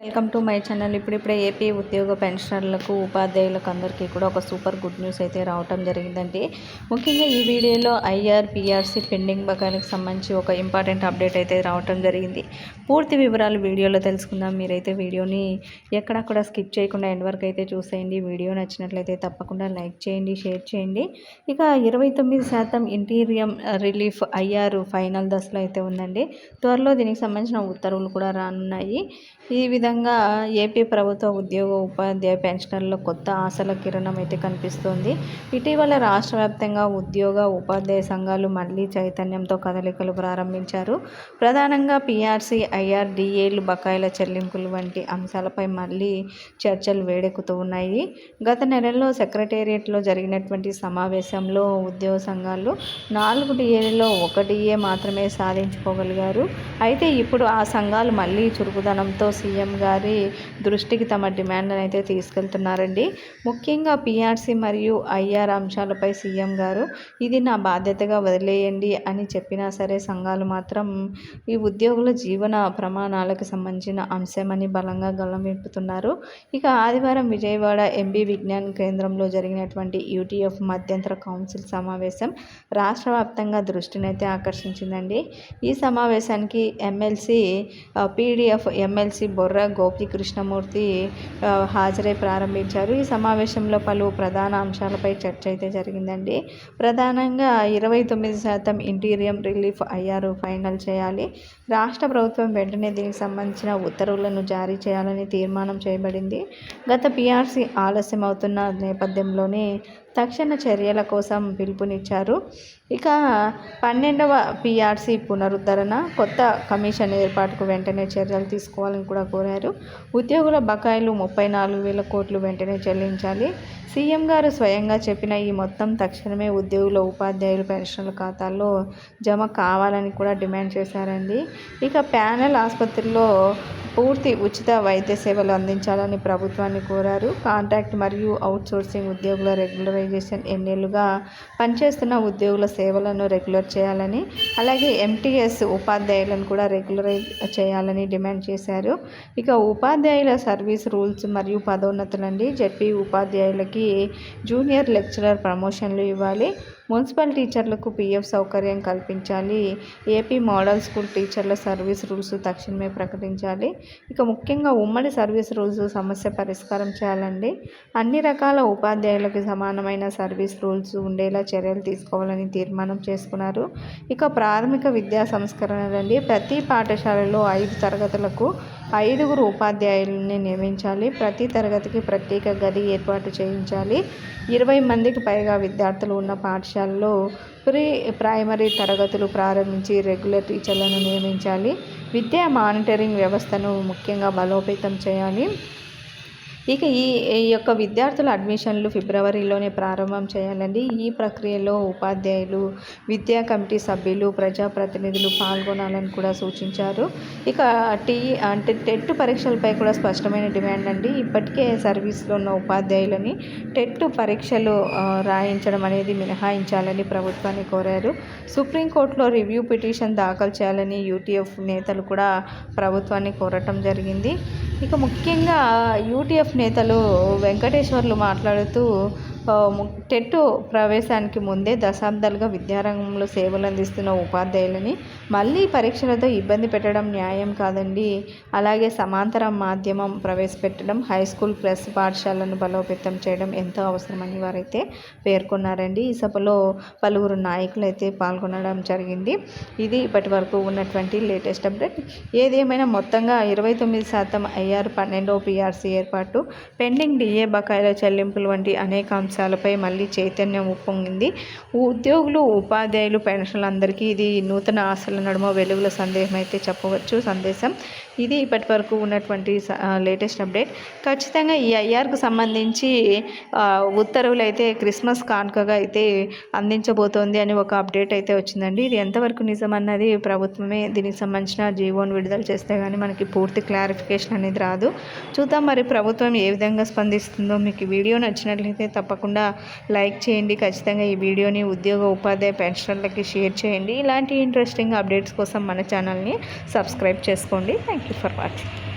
Welcome to my channel. ఇప్పుడిప్పుడే AP ఉద్యోగ పెన్షనర్లకు ఉపాధ్యాయులకు అందరికీ కూడా ఒక సూపర్ గుడ్ న్యూస్ అయితే రావటం జరిగిందండి. ముఖ్యంగా ఈ వీడియోలో ఐఆర్ పిఆర్సీ పెండింగ్ బకాయిలకు సంబంధించి ఒక ఇంపార్టెంట్ అప్డేట్ అయితే రావటం జరిగింది. పూర్తి వివరాలు వీడియోలో తెలుసుకుందాం. మీరైతే వీడియోని ఎక్కడక్కడ స్కిప్ చేయకుండా ఎండ్ వరకు అయితే చూసేయండి. వీడియో నచ్చినట్లయితే తప్పకుండా లైక్ చేయండి షేర్ చేయండి. ఇక ఇరవై తొమ్మిది శాతం ఇంటీరియం రిలీఫ్ ఐఆర్ ఫైనల్ దశలో అయితే ఉందండి. త్వరలో దీనికి సంబంధించిన ఉత్తర్వులు కూడా రానున్నాయి. ఈ విధంగా ఏపీ ప్రభుత్వ ఉద్యోగ ఉపాధ్యాయ పెన్షనర్లో కొత్త ఆశల కిరణం అయితే కనిపిస్తోంది. ఇటీవల రాష్ట్ర వ్యాప్తంగా ఉద్యోగ ఉపాధ్యాయ సంఘాలు మళ్ళీ చైతన్యంతో కదలికలు ప్రారంభించారు. ప్రధానంగా పీఆర్సీ ఐఆర్డిఏలు బకాయిల చెల్లింపులు వంటి అంశాలపై మళ్ళీ చర్చలు వేడెక్కుతూ ఉన్నాయి. గత నెలలో సెక్రటేరియట్లో జరిగినటువంటి సమావేశంలో ఉద్యోగ సంఘాలు నాలుగు డిఏలలో ఒక డిఏ మాత్రమే సాధించుకోగలిగారు. అయితే ఇప్పుడు ఆ సంఘాలు మళ్ళీ చురుకుదనంతో సీఎం గారి దృష్టికి తమ డిమాండ్లను అయితే తీసుకెళ్తున్నారండి. ముఖ్యంగా పీఆర్సీ మరియు ఐఆర్ అంశాలపై సీఎం గారు ఇది నా బాధ్యతగా వదిలేయండి అని చెప్పినా సరే సంఘాలు మాత్రం ఈ ఉద్యోగుల జీవన ప్రమాణాలకు సంబంధించిన అంశమని బలంగా గలమిప్పుతున్నారు ఇక ఆదివారం విజయవాడ ఎంబీ విజ్ఞాన్ కేంద్రంలో జరిగినటువంటి యూటీఎఫ్ మధ్యంతర కౌన్సిల్ సమావేశం రాష్ట్ర వ్యాప్తంగా దృష్టినైతే ఆకర్షించిందండి. ఈ సమావేశానికి MLC PDF MLC Borra Gopikrishnamurthy హాజరై ప్రారంభించారు. ఈ సమావేశంలో పలు ప్రధాన అంశాలపై చర్చ అయితే జరిగిందండి. ప్రధానంగా ఇరవై తొమ్మిది శాతం ఇంటీరియం రిలీఫ్ అయ్యారు ఫైనల్ చేయాలి. రాష్ట్ర ప్రభుత్వం వెంటనే దీనికి సంబంధించిన ఉత్తర్వులను జారీ చేయాలని తీర్మానం చేయబడింది. గత పీఆర్సీ ఆలస్యం అవుతున్న నేపథ్యంలోనే తక్షణ చర్యల కోసం పిలుపునిచ్చారు. ఇక పన్నెండవ పిఆర్సీ పునరుద్ధరణ కొత్త కమిషన్ ఏర్పాటుకు వెంటనే చర్యలు తీసుకోవాలని కూడా కోరారు. ఉద్యోగుల బకాయిలు ముప్పై నాలుగు వేల కోట్లు వెంటనే చెల్లించాలి. సీఎం గారు స్వయంగా చెప్పిన ఈ మొత్తం తక్షణమే ఉద్యోగుల ఉపాధ్యాయుల పెన్షన్ల ఖాతాల్లో జమ కావాలని కూడా డిమాండ్ చేశారండి. ఇక ప్యానెల్ ఆసుపత్రిలో పూర్తి ఉచిత వైద్య సేవలు అందించాలని ప్రభుత్వాన్ని కోరారు. కాంట్రాక్ట్ మరియు అవుట్సోర్సింగ్ ఉద్యోగుల రెగ్యులర్ రెగ్యులరైజేషన్ ఎన్నేళ్ళుగా పనిచేస్తున్న ఉద్యోగుల సేవలను రెగ్యులర్ చేయాలని అలాగే ఎంటీఎస్ ఉపాధ్యాయులను కూడా రెగ్యులరైజ్ చేయాలని డిమాండ్ చేశారు. ఇక ఉపాధ్యాయుల సర్వీస్ రూల్స్ మరియు పదోన్నతులండి. జడ్పీ ఉపాధ్యాయులకి జూనియర్ లెక్చరర్ ప్రమోషన్లు ఇవ్వాలి. మున్సిపల్ టీచర్లకు పీఎఫ్ సౌకర్యం కల్పించాలి. ఏపీ మోడల్ స్కూల్ టీచర్ల సర్వీస్ రూల్స్ తక్షణమే ప్రకటించాలి. ఇక ముఖ్యంగా ఉమ్మడి సర్వీస్ రూల్స్ సమస్య పరిష్కారం చేయాలండి. అన్ని రకాల ఉపాధ్యాయులకు సమానమైన సర్వీస్ రూల్స్ ఉండేలా చర్యలు తీసుకోవాలని తీర్మానం చేసుకున్నారు. ఇక ప్రాథమిక విద్యా సంస్కరణలండి. ప్రతి పాఠశాలలో ఐదు తరగతులకు ఐదుగురు ఉపాధ్యాయుల్ని నియమించాలి. ప్రతి తరగతికి ప్రత్యేక గది ఏర్పాటు చేయించాలి. ఇరవై మందికి పైగా విద్యార్థులు ఉన్న పాఠశాలలో ప్రీ ప్రైమరీ తరగతులు ప్రారంభించి రెగ్యులర్ టీచర్లను నియమించాలి. విద్యా మానిటరింగ్ వ్యవస్థను ముఖ్యంగా బలోపేతం చేయాలి. ఇక ఈ ఈ యొక్క విద్యార్థుల అడ్మిషన్లు ఫిబ్రవరిలోనే ప్రారంభం చేయాలండి. ఈ ప్రక్రియలో ఉపాధ్యాయులు విద్యా కమిటీ సభ్యులు ప్రజాప్రతినిధులు పాల్గొనాలని కూడా సూచించారు. ఇక టీ అంటే టెట్ పరీక్షలపై కూడా స్పష్టమైన డిమాండ్ అండి. ఇప్పటికే సర్వీస్లో ఉన్న ఉపాధ్యాయులని టెట్ పరీక్షలు రాయించడం అనేది మినహాయించాలని ప్రభుత్వాన్ని కోరారు. సుప్రీంకోర్టులో రివ్యూ పిటిషన్ దాఖలు చేయాలని యూటీఎఫ్ నేతలు కూడా ప్రభుత్వాన్ని కోరటం జరిగింది. ఇక ముఖ్యంగా యూటీఎఫ్ నేతలు వెంకటేశ్వర్లు మాట్లాడుతూ టెట్ ప్రవేశానికి ముందే దశాబ్దాలుగా విద్యారంగంలో సేవలు అందిస్తున్న ఉపాధ్యాయులని మళ్ళీ పరీక్షలతో ఇబ్బంది పెట్టడం న్యాయం కాదండి. అలాగే సమాంతర మాధ్యమం ప్రవేశపెట్టడం హై స్కూల్ ప్లస్ పాఠశాలను బలోపేతం చేయడం ఎంతో అవసరమని వారైతే పేర్కొన్నారండి. ఈ సభలో పలువురు నాయకులు అయితే పాల్గొనడం జరిగింది. ఇది ఇప్పటి వరకు ఉన్నటువంటి లేటెస్ట్ అప్డేట్. ఏదేమైనా మొత్తంగా ఇరవై తొమ్మిది శాతం ఐఆర్ పన్నెండో పిఆర్సీ ఏర్పాటు పెండింగ్ డిఏ బకాయిల చెల్లింపులు వంటి అనేక అంశాలపై మళ్ళీ చైతన్యం ఉప్పొంగింది ఉద్యోగులు ఉపాధ్యాయులు పెన్షన్లందరికీ ఇది నూతన ఆశల నడుమ వెలుగుల సందేహం అయితే చెప్పవచ్చు సందేశం. ఇది ఇప్పటి వరకు ఉన్నటువంటి లేటెస్ట్ అప్డేట్. ఖచ్చితంగా ఈ ఐఆర్కు సంబంధించి ఉత్తర్వులు అయితే క్రిస్మస్ కానుకగా అయితే అందించబోతోంది అని ఒక అప్డేట్ అయితే వచ్చిందండి. ఇది ఎంతవరకు నిజం అన్నది ప్రభుత్వమే దీనికి సంబంధించిన జీవోని విడుదల చేస్తే కానీ మనకి పూర్తి క్లారిఫికేషన్ అనేది రాదు. చూద్దాం మరి ప్రభుత్వం ఏ విధంగా స్పందిస్తుందో. మీకు వీడియో నచ్చినట్లయితే తప్పకుండా లైక్ చేయండి. ఖచ్చితంగా ఈ వీడియోని ఉద్యోగ ఉపాధ్యాయ పెన్షనర్లకి షేర్ చేయండి. ఇలాంటి ఇంట్రెస్టింగ్ అప్డేట్స్ కోసం మన ఛానల్ని సబ్స్క్రైబ్ చేసుకోండి. Thank you for watching.